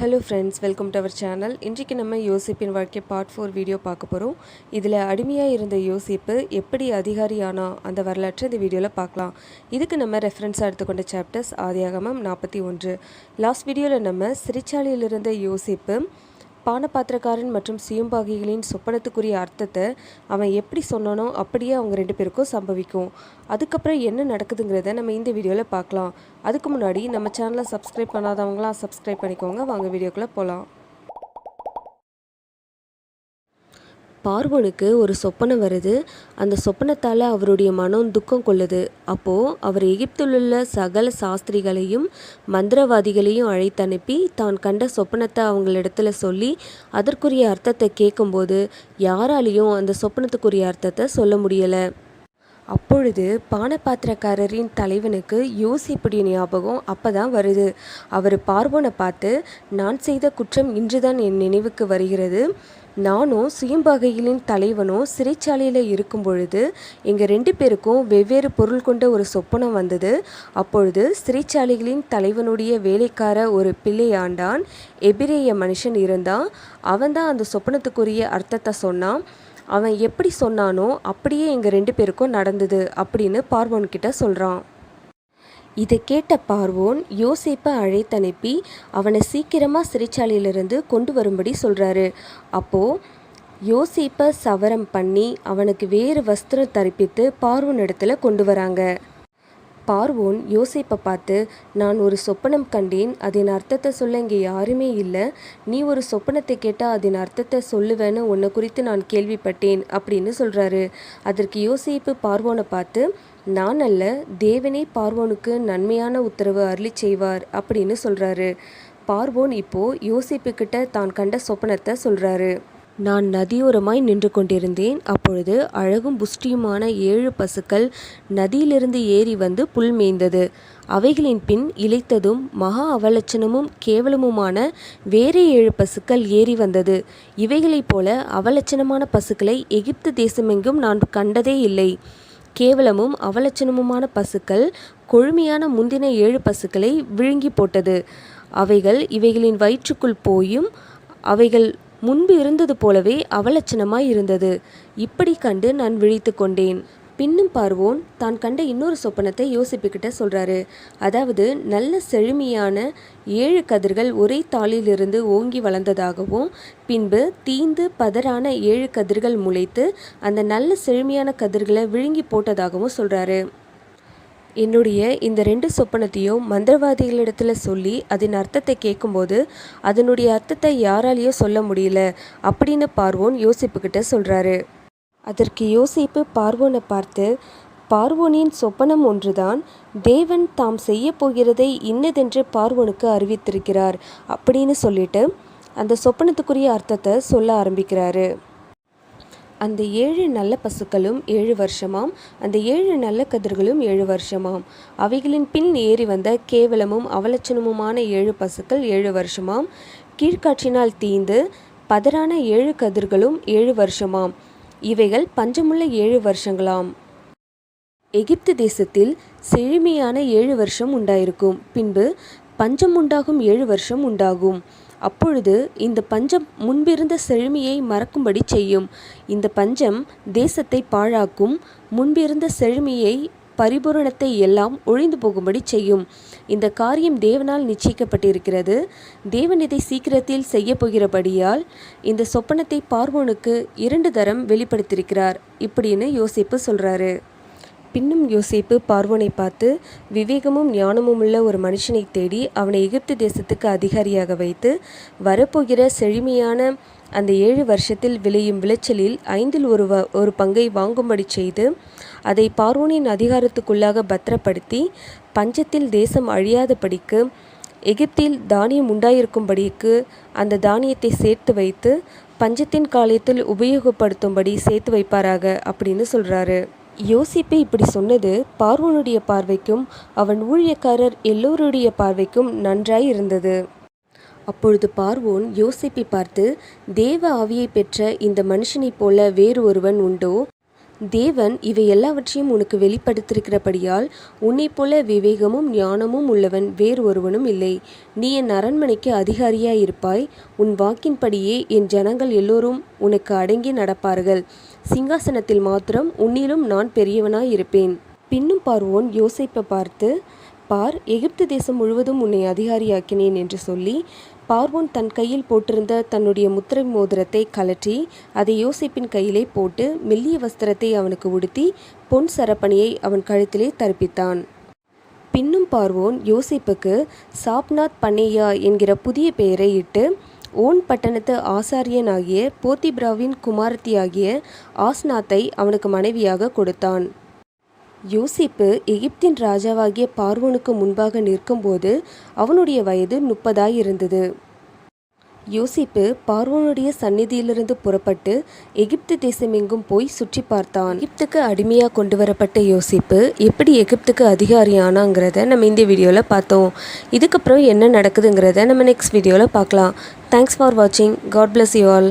Hello friends welcome to our channel இன்றைக்கு நம்ம யோசிப்பின் வாழ்க்கை பார்ட் ஃபோர் வீடியோ பார்க்க போகிறோம் இதில் அடிமையாக இருந்த யோசிப்பு எப்படி அதிகாரியானா அந்த வரலாற்றை இந்த வீடியோவில் பார்க்கலாம். இதுக்கு நம்ம ரெஃபரன்ஸாக எடுத்துக்கொண்ட சாப்டர்ஸ் ஆதியாகமம் நாற்பத்தி ஒன்று. லாஸ்ட் வீடியோவில் நம்ம சிறைச்சாலையில் இருந்த யோசிப்பு பானபாத்திரக்காரன் மற்றும் சியம்பாகிகளின் சொப்பனத்துக்குரிய அர்த்தத்தை அவன் எப்படி சொன்னானோ அப்படியே அவங்க ரெண்டு பேருக்கும் சம்பவிக்கும். அதுக்கப்புறம் என்ன நடக்குதுங்கிறத நம்ம இந்த வீடியோவில் பார்க்கலாம். அதுக்கு முன்னாடி நம்ம சேனலை சப்ஸ்கிரைப் பண்ணாதவங்களாம் சப்ஸ்கிரைப் பண்ணிக்கோங்க. வாங்க வீடியோக்குள்ளே போகலாம் பார்வனுக்கு ஒரு சொப்பனம் வருது. அந்த சொப்பனத்தால் அவருடைய மனம் துக்கம் கொள்ளுது. அப்போது அவர் எகிப்தில் உள்ள சகல சாஸ்திரிகளையும் மந்திரவாதிகளையும் அழைத்து அனுப்பி தான் கண்ட சொப்பனத்தை அவங்களிடத்துல சொல்லி அதற்குரிய அர்த்தத்தை கேட்கும்போது யாராலையும் அந்த சொப்பனத்துக்குரிய அர்த்தத்தை சொல்ல முடியலை. அப்பொழுது பானபாத்திரக்காரரின் தலைவனுக்கு யோசிப்புடைய ஞாபகம் அப்போ தான் வருது. அவர் பார்வோனை பார்த்து நான் செய்த குற்றம் இன்றுதான் என் நினைவுக்கு வருகிறது. நானும் சுயம்பாகைகளின் தலைவனும் சிறைச்சாலையில் இருக்கும் பொழுது எங்கள் ரெண்டு பேருக்கும் வெவ்வேறு பொருள் கொண்ட ஒரு சொப்பனம் வந்தது. அப்பொழுது சிறைச்சாலைகளின் தலைவனுடைய வேலைக்கார ஒரு பிள்ளையாண்டான். எபிரேய மனுஷன் இருந்தான். அவன்தான் அந்த சொப்பனத்துக்குரிய அர்த்தத்தை சொன்னான். அவன் எப்படி சொன்னானோ அப்படியே எங்கள் ரெண்டு பேருக்கும் நடந்தது அப்படின்னு பார்வோன்கிட்ட சொல்கிறான் இதை கேட்ட பார்வோன் யோசேப்பை அழைத்தனுப்பி அவனை சீக்கிரமாக சிறைச்சாலையிலிருந்து கொண்டு வரும்படி சொல்கிறாரு அப்போது யோசேப்பை சவரம் பண்ணி அவனுக்கு வேறு வஸ்திரம் தரிப்பித்து பார்வோன் இடத்துல கொண்டு வராங்க. பார்வோன் யோசிப்பை பார்த்து நான் ஒரு சொப்பனம் கண்டேன் அதன் அர்த்தத்தை சொல்ல இங்கே யாருமே இல்லை. நீ ஒரு சொப்பனத்தை கேட்டால் அதன் அர்த்தத்தை சொல்லுவேன்னு உன்னை குறித்து நான் கேள்விப்பட்டேன் அப்படின்னு சொல்கிறாரு அதற்கு யோசிப்பு பார்வோனை பார்த்து நான் அல்ல தேவனே பார்வோனுக்கு நன்மையான உத்தரவு அருளி செய்வார் அப்படின்னு சொல்கிறாரு பார்வோன் இப்போது யோசிப்புக்கிட்ட தான் கண்ட சொப்பனத்தை சொல்கிறாரு நான் நதியோரமாய் நின்று கொண்டிருந்தேன். அப்பொழுது அழகும் புஷ்டியுமான ஏழு பசுக்கள் நதியிலிருந்து ஏறி வந்து புல் மேய்ந்தது. அவைகளின் பின் இழைத்ததும் மகா அவலட்சணமும் கேவலமுமான வேறே ஏழு பசுக்கள் ஏறி வந்தது. இவைகளைப் போல அவலட்சணமான பசுக்களை எகிப்து தேசமெங்கும் நான் கண்டதே இல்லை. கேவலமும் அவலட்சணமுமான பசுக்கள் கொழுமையான முந்தின ஏழு பசுக்களை விழுங்கி போட்டது. அவைகள் இவைகளின் வயிற்றுக்குள் போயும் அவைகள் முன்பு இருந்தது போலவே அவலட்சணமாய் இருந்தது. இப்படி கண்டு நான் விழித்து கொண்டேன். பின்னும் பார்வோன் தான் கண்ட இன்னொரு சொப்பனத்தை யோசிப்புக்கிட்ட சொல்கிறாரு அதாவது நல்ல செழுமையான ஏழு கதிர்கள் ஒரே தாளிலிருந்து ஓங்கி வளர்ந்ததாகவும் பின்பு தீந்து பதறான ஏழு கதிர்கள் முளைத்து அந்த நல்ல செழுமையான கதிர்களை விழுங்கி போட்டதாகவும் சொல்கிறாரு என்னுடைய இந்த ரெண்டு சொப்பனத்தையும் மந்திரவாதிகளிடத்தில் சொல்லி அதன் அர்த்தத்தை கேட்கும்போது அதனுடைய அர்த்தத்தை யாராலையும் சொல்ல முடியல அப்படின்னு பார்வோன் யோசிப்புக்கிட்ட சொல்கிறாரு அதற்கு யோசிப்பு பார்வோனை பார்த்து பார்வோனின் சொப்பனம் ஒன்றுதான். தேவன் தாம் செய்ய போகிறதை இன்னதென்று பார்வோனுக்கு அறிவித்திருக்கிறார் அப்படின்னு சொல்லிட்டு அந்த சொப்பனத்துக்குரிய அர்த்தத்தை சொல்ல ஆரம்பிக்கிறாரு. அந்த ஏழு நல்ல பசுக்களும் ஏழு வருஷமாம் அந்த ஏழு நல்ல கதிர்களும் ஏழு வருஷமாம். அவைகளின் பின் ஏறி வந்த கேவலமும் அவலட்சணமுமான ஏழு பசுக்கள் ஏழு வருஷமாம். கீழ்காற்றினால் தீந்து பதறான ஏழு கதிர்களும் ஏழு வருஷமாம். இவைகள் பஞ்சமுள்ள ஏழு வருஷங்களாம். எகிப்து தேசத்தில் செழுமையான ஏழு வருஷம் உண்டாயிருக்கும். பின்பு பஞ்சம் உண்டாகும் ஏழு வருஷம் உண்டாகும். அப்பொழுது இந்த பஞ்சம் முன்பிருந்த செழுமையை மறக்கும்படி செய்யும். இந்த பஞ்சம் தேசத்தை பாழாக்கும் முன்பிருந்த செழுமையை பரிபூரணத்தை எல்லாம் ஒழிந்து போகும்படி செய்யும். இந்த காரியம் தேவனால் நிச்சயிக்கப்பட்டிருக்கிறது. தேவன் இதை சீக்கிரத்தில் செய்ய போகிறபடியால் இந்த சொப்பனத்தை பார்வோனுக்கு இரண்டு தரம் வெளிப்படுத்தியிருக்கிறார். இப்படின்னு யோசிப்பு சொல்கிறாரு பின்னும் யோசேப்பு பார்வோனை பார்த்து விவேகமும் ஞானமும் உள்ள ஒரு மனுஷனை தேடி அவனை எகிப்து தேசத்துக்கு அதிகாரியாக வைத்து வரப்போகிற செழுமையான அந்த ஏழு வருஷத்தில் விளையும் விளைச்சலில் ஐந்தில் ஒரு வ ஒரு பங்கை வாங்கும்படி செய்து அதை பார்வோனின் அதிகாரத்துக்குள்ளாக பத்திரப்படுத்தி பஞ்சத்தில் தேசம் அழியாதபடிக்கு எகிப்தில் தானியம் உண்டாயிருக்கும்படிக்கு அந்த தானியத்தை சேர்த்து வைத்து பஞ்சத்தின் காலத்தில் உபயோகப்படுத்தும்படி சேர்த்து வைப்பாராக அப்படின்னு சொல்கிறாரு யோசிப்பு இப்படி சொன்னது பார்வோனுடைய பார்வைக்கும் அவன் ஊழியக்காரர் எல்லோருடைய பார்வைக்கும் நன்றாய் இருந்தது அப்பொழுது பார்வோன் யோசிப்பை பார்த்து தேவ ஆவியை பெற்ற இந்த மனுஷனைப் போல வேறு ஒருவன் உண்டோ? தேவன் இவை எல்லாவற்றையும் உனக்கு வெளிப்படுத்தியிருக்கிறபடியால் உன்னைப் போல விவேகமும் ஞானமும் உள்ளவன் வேறு ஒருவனும் இல்லை. நீ என் அரண்மனைக்கு அதிகாரியாயிருப்பாய். உன் வாக்கின்படியே என் ஜனங்கள் எல்லோரும் உனக்கு அடங்கி நடப்பார்கள். சிங்காசனத்தில் மாத்திரம் உன்னிலும் நான் பெரியவனாய் இருப்பேன் பின்னும் பார்வோன் யோசிப்பை பார்த்து பார் எகிப்து தேசம் முழுவதும் உன்னை அதிகாரியாக்கினேன் என்று சொல்லி பார்வோன் தன் கையில் போட்டிருந்த தன்னுடைய முத்திரை மோதிரத்தை கலற்றி அதை யோசிப்பின் கையிலே போட்டு மெல்லிய வஸ்திரத்தை அவனுக்கு உடுத்தி பொன் சரப்பணியை அவன் கழுத்திலே தரிப்பித்தான். பின்னும் பார்வோன் யோசிப்புக்கு சாப்நாத் பண்ணையா என்கிற புதிய பெயரை இட்டு ஓன் பட்டணத்து ஆசாரியனாகிய போத்திப்ராவின் குமாரத்தியாகிய ஆஸ்நாத்தை அவனுக்கு மனைவியாக கொடுத்தான். யோசிப்பு எகிப்தின் ராஜாவாகிய பார்வோனுக்கு முன்பாக நிற்கும்போது அவனுடைய வயது முப்பதாயிருந்தது. யோசிப்பு பார்வோனுடைய சந்நிதியிலிருந்து புறப்பட்டு எகிப்து தேசமெங்கும் போய் சுற்றி பார்த்தான். எகிப்துக்கு அடிமையாக கொண்டு வரப்பட்ட யோசிப்பு எப்படி எகிப்துக்கு அதிகாரி ஆனாங்கிறத நம்ம இந்த வீடியோவில் பார்த்தோம். இதுக்கப்புறம் என்ன நடக்குதுங்கிறத நம்ம நெக்ஸ்ட் வீடியோவில் பார்க்கலாம். தேங்க்ஸ் ஃபார் வாட்சிங் காட் பிளஸ் யூ ஆல்